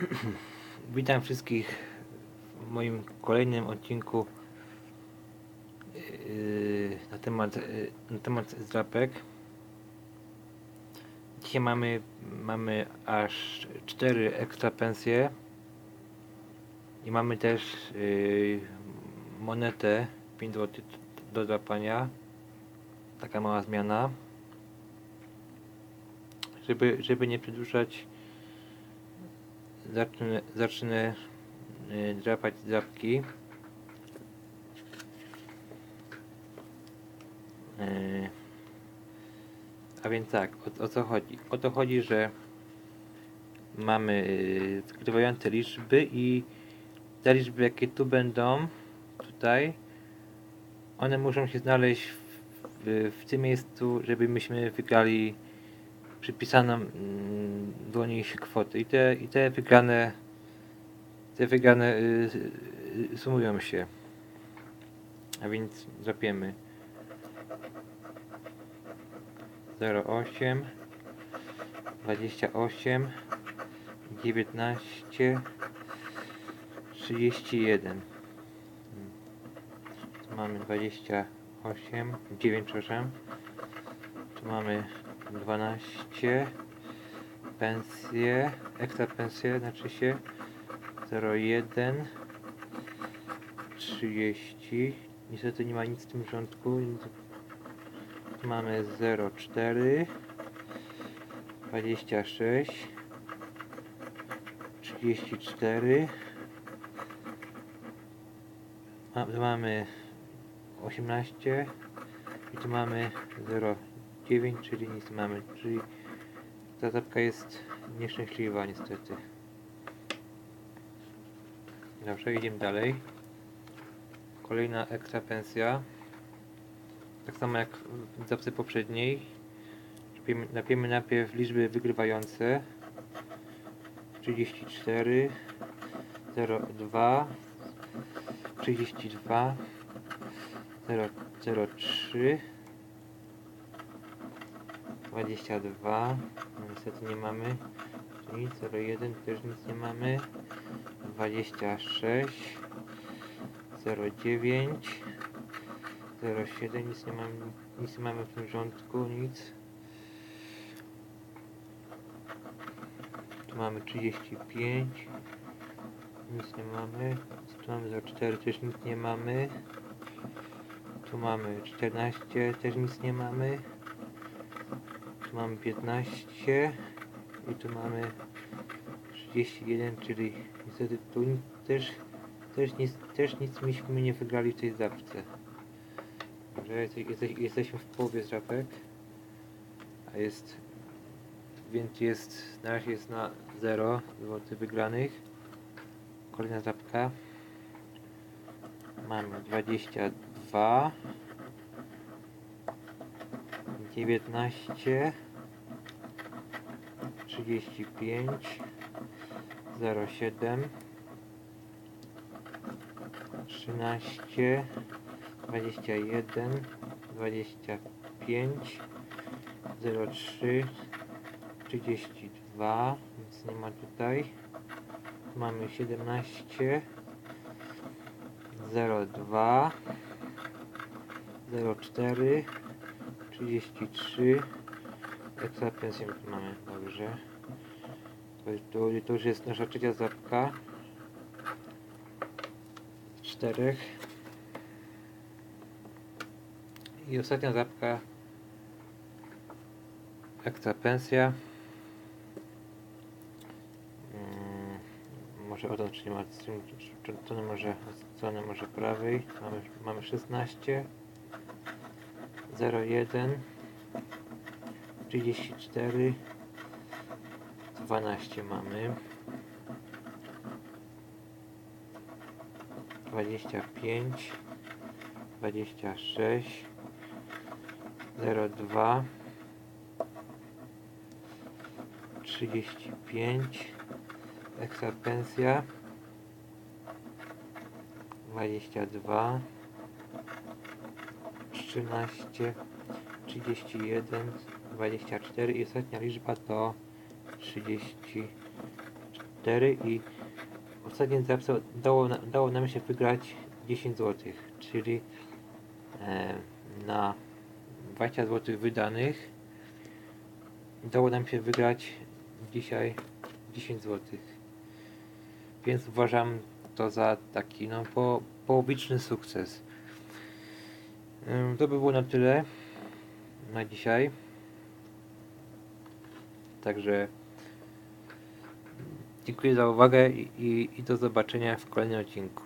Witam wszystkich w moim kolejnym odcinku yy, na temat, yy, na temat zdrapek. Dzisiaj mamy, mamy aż 4 ekstra pensje i mamy też yy, monetę 5 zł do drapania. Taka mała zmiana. Żeby, żeby nie przedłużać zacznę, zacznę y, drapać drapki. Y, a więc tak, o, o co chodzi? O to chodzi, że mamy y, wykrywające liczby i te liczby jakie tu będą, tutaj, one muszą się znaleźć w, w, w tym miejscu, żeby myśmy wygrali przypisaną mm, do niej kwotę i te, i te wygrane te wygrane y, y, sumują się. A więc zapiemy. 08 28 19 31 tu mamy 28 9 przepraszam. Tu mamy 12 pensje, ekstra pensje znaczy się 01 30 niestety nie ma nic w tym rządku mamy 04 26 34 a, tu mamy 18 i tu mamy 09 czyli nic mamy. Czyli ta zapka jest nieszczęśliwa niestety. Dobrze idziemy dalej. Kolejna ekstra pensja. Tak samo jak w zapce poprzedniej. Napiemy- najpierw liczby wygrywające. 34 02 32 003 22 no niestety nie mamy. Nic 01 też nic nie mamy. 26 09 07 nic nie mamy nic nie mamy w tym rządku nic. Tu mamy 35 nic nie mamy. Tu mamy 04 też nic nie mamy. Tu mamy 14 też nic nie mamy tu mamy 15 i tu mamy 31, czyli niestety tu też, też, nic, też nic myśmy nie wygrali w tej zawce. Jeste- jesteśmy w połowie drapek, a jest, więc jest, na razie jest na 0 zł wygranych. Kolejna zapka. Mamy 22 19 35 07 13 21 25 03 32 nic nie ma tutaj. Mamy 17 02 04 33 ekstra pensję tu mamy, dobrze to, to, już jest nasza trzecia zapka czterech i ostatnia zapka ekstra pensja Mm, może odąd czy nie ma strony może od strony może prawej mamy, mamy 16 01 34 12 mamy. 25 26 02 35 ekstra pensja 22 13 31 24 i ostatnia liczba to 30 4 i ostatnie zapso dało, dało nam się wygrać 10 zł, czyli e, na 20 zł wydanych dało nam się wygrać dzisiaj 10 zł. Więc uważam to za taki no, po, połowiczny sukces. To by było na tyle na dzisiaj. Także dziękuję za uwagę i, i, i do zobaczenia w kolejnym odcinku.